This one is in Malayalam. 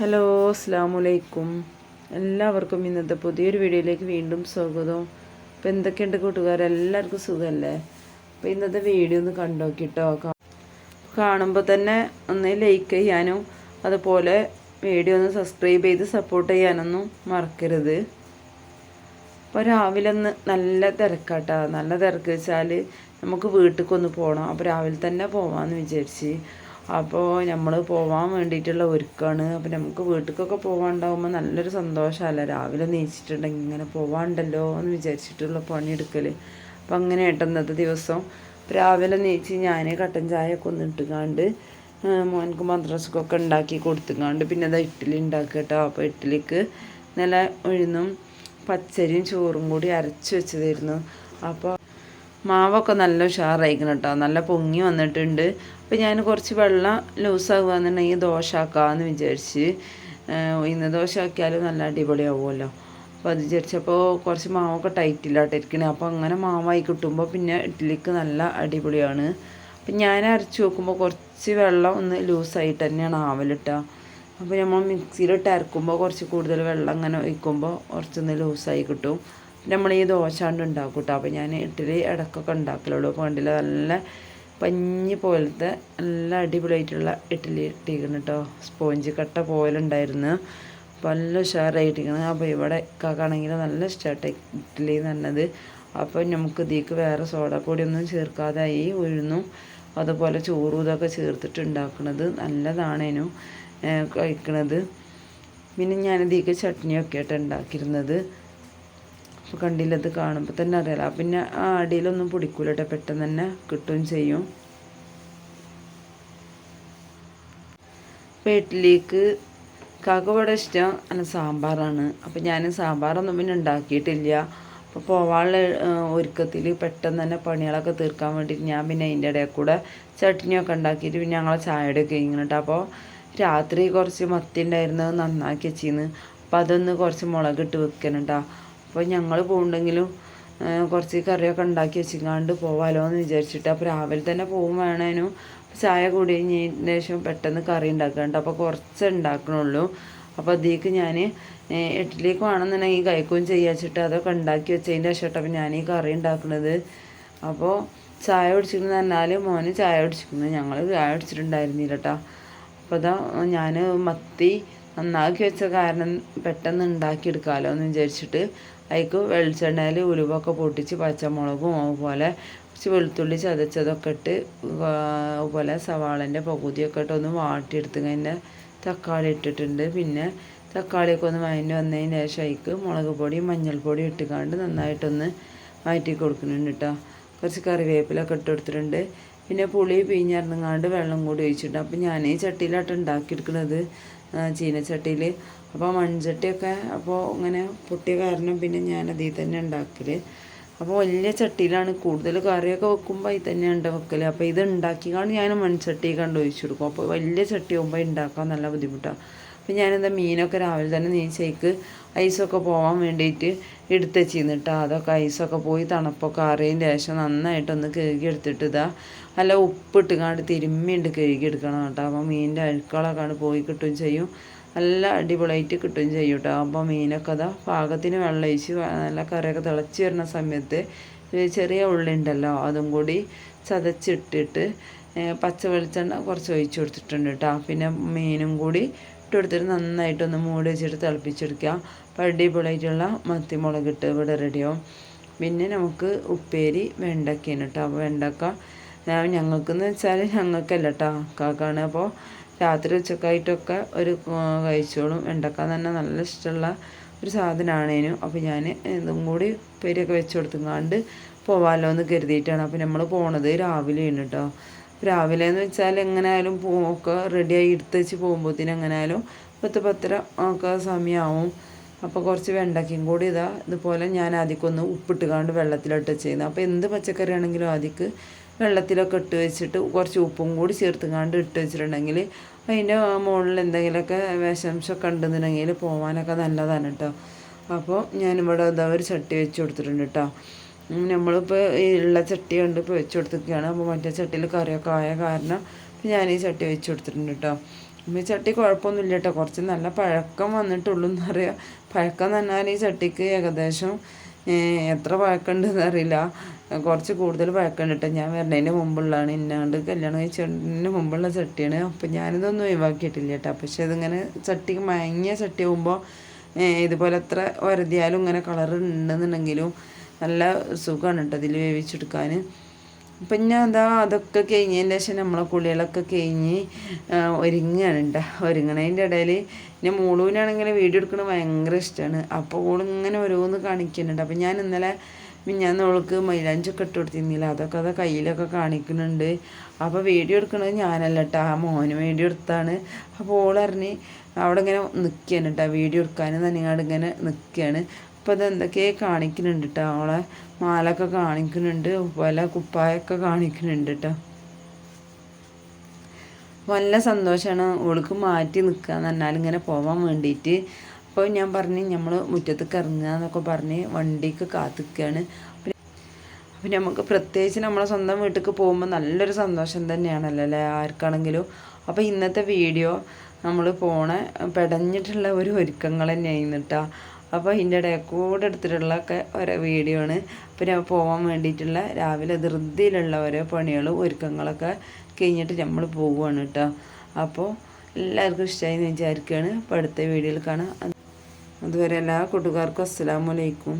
ഹലോ അസ്സാം വലൈക്കും എല്ലാവർക്കും ഇന്നത്തെ പുതിയൊരു വീഡിയോയിലേക്ക് വീണ്ടും സ്വാഗതം. അപ്പോൾ എന്തൊക്കെയുണ്ട് കൂട്ടുകാർ എല്ലാവർക്കും സുഖമല്ലേ അപ്പോൾ ഇന്നത്തെ വീഡിയോ ഒന്ന് കണ്ടോക്കിട്ടോ. കാണുമ്പോൾ തന്നെ ഒന്ന് ലൈക്ക് ചെയ്യാനും അതുപോലെ വീഡിയോ ഒന്ന് സബ്സ്ക്രൈബ് ചെയ്ത് സപ്പോർട്ട് ചെയ്യാനൊന്നും മറക്കരുത്. അപ്പോൾ രാവിലെ ഒന്ന് നല്ല തിരക്കാട്ടോ. നല്ല തിരക്ക് വെച്ചാൽ നമുക്ക് വീട്ടിലേക്കൊന്ന് പോകണം അപ്പോൾ രാവിലെ തന്നെ പോവാമെന്ന് വിചാരിച്ച്. അപ്പോൾ നമ്മൾ പോകാൻ വേണ്ടിയിട്ടുള്ള ഒരുക്കമാണ് അപ്പോൾ നമുക്ക് വീട്ടിലേക്കൊക്കെ പോകാണ്ടാവുമ്പോൾ നല്ലൊരു സന്തോഷമല്ല രാവിലെ നീച്ചിട്ടുണ്ടെങ്കിൽ ഇങ്ങനെ പോവാണ്ടല്ലോ എന്ന് വിചാരിച്ചിട്ടുള്ള പണിയെടുക്കൽ അപ്പോൾ അങ്ങനെ ഏട്ടന്നത്തെ ദിവസം. രാവിലെ നീച്ച് ഞാൻ കട്ടൻ ചായ ഒക്കെ ഒന്ന് ഇട്ടുകാണ്ട് മോനക്ക് മദ്രസക്കൊക്കെ ഉണ്ടാക്കി കൊടുത്തുകാണ്ട് പിന്നെ അത് ഇഡ്ഡലി ഉണ്ടാക്കുക കേട്ടോ അപ്പോൾ ഇഡ്ഡലിക്ക് നല്ല ഉഴുന്നും പച്ചരിയും ചോറും കൂടി അരച്ച് വെച്ചതായിരുന്നു. അപ്പോൾ മാവൊക്കെ നല്ല ഉഷാറായിക്കണം കേട്ടോ നല്ല പൊങ്ങി വന്നിട്ടുണ്ട്. അപ്പോൾ ഞാൻ കുറച്ച് വെള്ളം ലൂസാകുകയെന്നുണ്ടെങ്കിൽ ദോശ ആക്കാമെന്ന് വിചാരിച്ച് ഇന്ന് ദോശ ആക്കിയാലും നല്ല അടിപൊളിയാവുമല്ലോ. അപ്പോൾ അത് വിചാരിച്ചപ്പോൾ കുറച്ച് മാവൊക്കെ ടൈറ്റില്ലാട്ടിരിക്കണേ അപ്പോൾ അങ്ങനെ മാവായി കിട്ടുമ്പോൾ പിന്നെ ഇഡ്ഡലിക്ക് നല്ല അടിപൊളിയാണ്. അപ്പം ഞാൻ അരച്ച് നോക്കുമ്പോൾ കുറച്ച് വെള്ളം ഒന്ന് ലൂസായിട്ട് തന്നെയാണ് ആവലിട്ടുക അപ്പോൾ നമ്മൾ മിക്സിയിലിട്ട് അരക്കുമ്പോൾ കുറച്ച് കൂടുതൽ വെള്ളം അങ്ങനെ ഒഴിക്കുമ്പോൾ കുറച്ചൊന്ന് ലൂസായി കിട്ടും. നമ്മൾ ഈ ദോശാണ്ട് ഉണ്ടാക്കും കേട്ടോ അപ്പോൾ ഞാൻ ഇഡ്ഡലി ഇടക്കൊക്കെ ഉണ്ടാക്കലുള്ളൂ. അപ്പോൾ കണ്ടില്ല നല്ല പഞ്ഞി പോലത്തെ നല്ല അടിപൊളിയായിട്ടുള്ള ഇഡ്ഡലി ഇട്ടിരിക്കണം കേട്ടോ സ്പോഞ്ച് കട്ട പോലെ ഉണ്ടായിരുന്നു അപ്പോൾ നല്ല ഉഷാറായിട്ടിരിക്കണം. അപ്പോൾ ഇവിടെ കാക്കാണെങ്കിൽ നല്ല ഇഷ്ടമായിട്ട് ഇഡ്ഡലി എന്ന് പറഞ്ഞത്. അപ്പോൾ നമുക്ക് ഇതിലേക്ക് വേറെ സോഡാപ്പൊടി ഒന്നും ചേർക്കാതായി ഉഴുന്നു. അതുപോലെ ചോറും ഇതൊക്കെ ചേർത്തിട്ട് ഉണ്ടാക്കുന്നത് നല്ലതാണേനു കഴിക്കണത്. പിന്നെ ഞാനിതിലേക്ക് ചട്നിയൊക്കെ ആയിട്ട് ഉണ്ടാക്കിയിരുന്നത്. അപ്പോൾ കണ്ടില്ലത് കാണുമ്പോൾ തന്നെ അറിയാലോ. പിന്നെ ആ അടിയിലൊന്നും പിടിക്കൂല കേട്ടോ പെട്ടെന്ന് തന്നെ കിട്ടുകയും ചെയ്യും. അപ്പോൾ ഇഡ്ഡലിക്ക് കാക്കവിടെ ഇഷ്ടം അല്ല സാമ്പാറാണ്. അപ്പോൾ ഞാൻ സാമ്പാറൊന്നും പിന്നെ ഉണ്ടാക്കിയിട്ടില്ല. അപ്പോൾ പോവാനുള്ള ഒരുക്കത്തിൽ പെട്ടെന്ന് തന്നെ പണികളൊക്കെ തീർക്കാൻ വേണ്ടിയിട്ട് ഞാൻ പിന്നെ അതിന്റെ ഇടയിൽ കൂടെ ചട്നിയൊക്കെ ഉണ്ടാക്കിയിട്ട് പിന്നെ ഞങ്ങളെ ചായയുടെയൊക്കെ ഇങ്ങനെ അപ്പോൾ രാത്രി കുറച്ച് മത്തി ഉണ്ടായിരുന്നത് നന്നാക്കി വെച്ചിന്ന്. അപ്പോൾ അതൊന്ന് കുറച്ച് മുളകിട്ട് വെക്കണം കേട്ടോ അപ്പോൾ ഞങ്ങൾ പോകുന്നുണ്ടെങ്കിലും കുറച്ച് കറിയൊക്കെ ഉണ്ടാക്കി വെച്ചിങ്ങാണ്ട് പോവാലോ എന്ന് വിചാരിച്ചിട്ട്. അപ്പോൾ രാവിലെ തന്നെ പോകും വേണേനു. ചായ കൂടി കഴിഞ്ഞതിന് ശേഷം പെട്ടെന്ന് കറി ഉണ്ടാക്കണ്ട. അപ്പോൾ കുറച്ച് ഉണ്ടാക്കണുള്ളൂ. അപ്പോൾ അതിലേക്ക് ഞാൻ ഇഡ്ഡലിക്ക് വേണമെന്നുണ്ടെങ്കിൽ കഴിക്കുകയും ചെയ്യാച്ചിട്ട് അതൊക്കെ ഉണ്ടാക്കി വെച്ചതിന്റെ ശേഷം അപ്പോൾ ഞാൻ ഈ കറി ഉണ്ടാക്കുന്നത് അപ്പോൾ ചായ കുടിച്ചിരുന്നു പറഞ്ഞാൽ മോന് ചായ കുടിച്ചിരുന്നു. ഞങ്ങൾ ചായ കുടിച്ചിട്ടുണ്ടായിരുന്നില്ല കേട്ടോ അപ്പോൾ അതാ ഞാൻ മത്തി നന്നാക്കി വെച്ച കാരണം പെട്ടെന്ന് ഉണ്ടാക്കിയെടുക്കാമല്ലോ എന്ന് വിചാരിച്ചിട്ട് അതിക്ക് വെളിച്ചെണ്ണയിൽ ഉലുവൊക്കെ പൊട്ടിച്ച് പച്ചമുളകും അതുപോലെ കുറച്ച് വെളുത്തുള്ളി ചതച്ചതൊക്കെ ഇട്ട് അതുപോലെ സവാളന്റെ പകുതിയൊക്കെ ഇട്ട് ഒന്ന് വാട്ടിയെടുത്ത് കഴിഞ്ഞാൽ തക്കാളി ഇട്ടിട്ടുണ്ട്. പിന്നെ തക്കാളിയൊക്കെ ഒന്ന് വഴഞ്ഞ് വന്നതിന് ശേഷം അതിക്ക് മുളക് പൊടിയും മഞ്ഞൾപ്പൊടിയും ഇട്ടുകൊണ്ട് നന്നായിട്ടൊന്ന് മാറ്റി കൊടുക്കുന്നുണ്ട് കേട്ടോ. കുറച്ച് കറിവേപ്പിലൊക്കെ ഇട്ട് കൊടുത്തിട്ടുണ്ട്. പിന്നെ പുളി പിഴിഞ്ഞിറങ്ങാണ്ട് വെള്ളം കൂടി ഒഴിച്ചിട്ടുണ്ട്. അപ്പം ഞാൻ ഈ ചട്ടിയിലാട്ട് ഉണ്ടാക്കിയെടുക്കുന്നത് ചീനച്ചട്ടിയിൽ അപ്പോൾ മൺചട്ടിയൊക്കെ അപ്പോൾ ഇങ്ങനെ പൊട്ടിയ കാരണം പിന്നെ ഞാൻ അതിൽ തന്നെ ഉണ്ടാക്കൽ അപ്പോൾ വലിയ ചട്ടിയിലാണ് കൂടുതൽ കറിയൊക്കെ വെക്കുമ്പോൾ അതിൽ തന്നെയാണ് വെക്കൽ അപ്പോൾ ഇത് ഉണ്ടാക്കിക്കാണ്ട് ഞാൻ മൺചട്ടി കണ്ട് ഒഴിച്ചു കൊടുക്കും. അപ്പോൾ വലിയ ചട്ടി ആകുമ്പോൾ ഉണ്ടാക്കാൻ നല്ല ബുദ്ധിമുട്ടാണ് അപ്പോൾ ഞാനെന്താ മീനൊക്കെ രാവിലെ തന്നെ നീച്ചേക്ക് ഐസൊക്കെ പോകാൻ വേണ്ടിയിട്ട് എടുത്ത് വെച്ചിരുന്നിട്ട് അതൊക്കെ ഐസൊക്കെ പോയി തണുപ്പൊക്കെ അറിയതിന്റെ ശേഷം നന്നായിട്ടൊന്ന് കഴുകി എടുത്തിട്ട് ഇതാ നല്ല ഉപ്പിട്ട് കാണ്ട് തിരുമ്മിണ്ട് കഴുകി എടുക്കണം കേട്ടോ. അപ്പോൾ മീനിന്റെ അഴുക്കളൊക്കെ പോയി കിട്ടുകയും ചെയ്യും. നല്ല അടിപൊളിയായിട്ട് കിട്ടുകയും ചെയ്യും കേട്ടോ. അപ്പോൾ മീനൊക്കെ അതാ പാകത്തിന് വെള്ളം ഒഴിച്ച് നല്ല കറിയൊക്കെ തിളച്ച് വരുന്ന സമയത്ത് ചെറിയ ഉള്ളി ഉണ്ടല്ലോ അതും കൂടി ചതച്ചിട്ടിട്ട് പച്ച വെളിച്ചെണ്ണ കുറച്ച് ഒഴിച്ചു കൊടുത്തിട്ടുണ്ട് കേട്ടോ. പിന്നെ മീനും കൂടി ഇട്ട് കൊടുത്തിട്ട് നന്നായിട്ടൊന്ന് മൂടി വെച്ചിട്ട് തിളപ്പിച്ചെടുക്കുക. അപ്പോൾ അടിപൊളിയായിട്ടുള്ള മത്തിമുളകിട്ട് ഇവിടെ റെഡിയാവും പിന്നെ നമുക്ക് ഉപ്പേരി വെണ്ടയ്ക്കാണ് കേട്ടോ. അപ്പോൾ വെണ്ടക്ക ഞങ്ങൾക്കെന്ന് വെച്ചാൽ ഞങ്ങൾക്കല്ല കേട്ടോ കാക്കാണ്. അപ്പോൾ രാത്രി ഉച്ചക്കായിട്ടൊക്കെ ഒരു കഴിച്ചോളും. വെണ്ടക്ക തന്നെ നല്ല ഇഷ്ടമുള്ള ഒരു സാധനമാണേനു അപ്പോൾ ഞാൻ ഇതും കൂടി പേരൊക്കെ വെച്ച് കൊടുത്തുങ്ങാണ്ട് പോവാമല്ലോ എന്ന് കരുതിയിട്ടാണ്. അപ്പോൾ നമ്മൾ പോണത് രാവിലെയാണ് കേട്ടോ രാവിലെ എന്ന് വെച്ചാൽ എങ്ങനെയായാലും ഒക്കെ റെഡിയായി എടുത്ത് വെച്ച് പോകുമ്പോഴത്തേനും എങ്ങനെയായാലും പത്ത് പത്തര ഒക്കെ സമയമാവും അപ്പോൾ കുറച്ച് വെണ്ടയ്ക്കും കൂടി ഇതാ ഇതുപോലെ ഞാൻ ആദ്യമൊന്ന് ഉപ്പിട്ടുകാണ്ട് വെള്ളത്തിലിട്ട് ചെയ്യുന്നത് അപ്പോൾ എന്ത് പച്ചക്കറി ആണെങ്കിലും ആദ്യക്ക് വെള്ളത്തിലൊക്കെ ഇട്ട് വെച്ചിട്ട് കുറച്ച് ഉപ്പും കൂടി ചേർത്തുങ്ങാണ്ട് ഇട്ട് വെച്ചിട്ടുണ്ടെങ്കിൽ അതിന്റെ മുകളിൽ എന്തെങ്കിലുമൊക്കെ വിഷംശമൊക്കെ ഉണ്ടെന്നുണ്ടെങ്കിൽ പോകാനൊക്കെ നല്ലതാണ് കേട്ടോ. അപ്പോൾ ഞാനിവിടെ ഇതാ ഒരു ചട്ടി വെച്ച് കൊടുത്തിട്ടുണ്ട് കേട്ടോ. നമ്മളിപ്പോൾ ഉള്ള ചട്ടി കൊണ്ട് ഇപ്പോൾ വെച്ച് കൊടുത്തിരിക്കുകയാണ്. അപ്പോൾ മറ്റേ ചട്ടിയിൽ കറിയൊക്കെ ആയ കാരണം ഞാൻ ഈ ചട്ടി വെച്ച് കൊടുത്തിട്ടുണ്ട് കേട്ടോ. ഈ ചട്ടി കുഴപ്പമൊന്നുമില്ല കേട്ടോ. കുറച്ച് നല്ല പഴക്കം വന്നിട്ടുള്ളൂ എന്ന് എന്നറിയാം പഴക്കം പറഞ്ഞാൽ ഈ ചട്ടിക്ക് ഏകദേശം എത്ര എത്ര പഴക്കമുണ്ടെന്ന് അറിയില്ല. കുറച്ച് കൂടുതൽ പഴക്കമുണ്ട് കേട്ടോ ഞാൻ വരുന്നതിന്റെ മുമ്പുള്ളതാണ്. ഇന്നാണ്ട് കല്യാണം കഴിച്ചതിന് മുമ്പുള്ള ചട്ടിയാണ്. അപ്പം ഞാനിതൊന്നും ഒഴിവാക്കിയിട്ടില്ല കേട്ടോ പക്ഷേ ഇതിങ്ങനെ ചട്ടി മയങ്ങിയ ചട്ടി ആകുമ്പോൾ ഇതുപോലെ എത്ര ഒരതിയാലും ഇങ്ങനെ കളർ ഉണ്ടെന്നുണ്ടെങ്കിലും നല്ല സുഖമാണ് കേട്ടോ ഇതിൽ വേവിച്ചെടുക്കാൻ അപ്പം ഞാൻ എന്താ അതൊക്കെ കഴിഞ്ഞതിന്റെ ശേഷം നമ്മളെ കുളികളൊക്കെ കഴിഞ്ഞ് ഒരുങ്ങുകയാണ് ഉണ്ടാ ഒരുങ്ങണതിന്റെ ഇടയിൽ ഞാൻ മൂളൂനാണെങ്കിൽ വീഡിയോ എടുക്കണത് ഭയങ്കര ഇഷ്ടമാണ് അപ്പോൾ ഓളിങ്ങനെ ഓരോന്ന് കാണിക്കുന്നുണ്ട് അപ്പം ഞാൻ ഇന്നലെ ഞാൻ ഓൾക്ക് മൈലാഞ്ചൊക്കെ ഇട്ട് കൊടുത്തിരുന്നില്ല. അതൊക്കെ അത് കയ്യിലൊക്കെ കാണിക്കുന്നുണ്ട് അപ്പോൾ വീഡിയോ എടുക്കുന്നത് ഞാനല്ല കേട്ടോ ആ മോന് വീഡിയോ എടുത്താണ്. അപ്പോൾ ഓളറിഞ്ഞ് അവിടെ ഇങ്ങനെ നിൽക്കുകയാണ് കേട്ടോ വീഡിയോ എടുക്കാൻ തന്നെങ്ങാട് ഇങ്ങനെ നിൽക്കുകയാണ് അപ്പോൾ അത് എന്തൊക്കെയോ കാണിക്കുന്നുണ്ട് കേട്ടോ അവളെ മാലൊക്കെ കാണിക്കുന്നുണ്ട്. വല കുപ്പായൊക്കെ കാണിക്കുന്നുണ്ട് കേട്ടോ നല്ല സന്തോഷമാണ് ഓൾക്ക് മാറ്റി നിൽക്കുക എന്ന് പറഞ്ഞാൽ ഇങ്ങനെ പോവാൻ വേണ്ടിയിട്ട് അപ്പോൾ ഞാൻ പറഞ്ഞ് നമ്മൾ മുറ്റത്തേക്ക് ഇറങ്ങുക എന്നൊക്കെ പറഞ്ഞ് വണ്ടിക്ക് കാത്തിക്കുകയാണ് അപ്പം നമുക്ക് പ്രത്യേകിച്ച് നമ്മളെ സ്വന്തം വീട്ടിലേക്ക് പോകുമ്പോൾ നല്ലൊരു സന്തോഷം തന്നെയാണല്ലോ അല്ലേ ആർക്കാണെങ്കിലും. അപ്പോൾ ഇന്നത്തെ വീഡിയോ നമ്മൾ പോണ പെടഞ്ഞിട്ടുള്ള ഒരു ഒരുക്കങ്ങൾ തന്നെയായിരുന്നു കേട്ടോ അപ്പോൾ ഇതിന്റെ ഇടയിൽ കൂടെ എടുത്തിട്ടുള്ള ഒക്കെ ഓരോ വീഡിയോ ആണ്. പിന്നെ പോകാൻ വേണ്ടിയിട്ടുള്ള രാവിലെ ധൃതിയിലുള്ള ഓരോ പണികളും ഒരുക്കങ്ങളൊക്കെ കഴിഞ്ഞിട്ട് നമ്മൾ പോവുകയാണ് കേട്ടോ അപ്പോൾ എല്ലാവർക്കും ഇഷ്ടമായി എന്ന് വിചാരിക്കുകയാണ് അപ്പോൾ അടുത്ത വീഡിയോയിൽ കാണാം. അതുവരെ എല്ലാ കൂട്ടുകാർക്കും അസ്സലാമലൈക്കും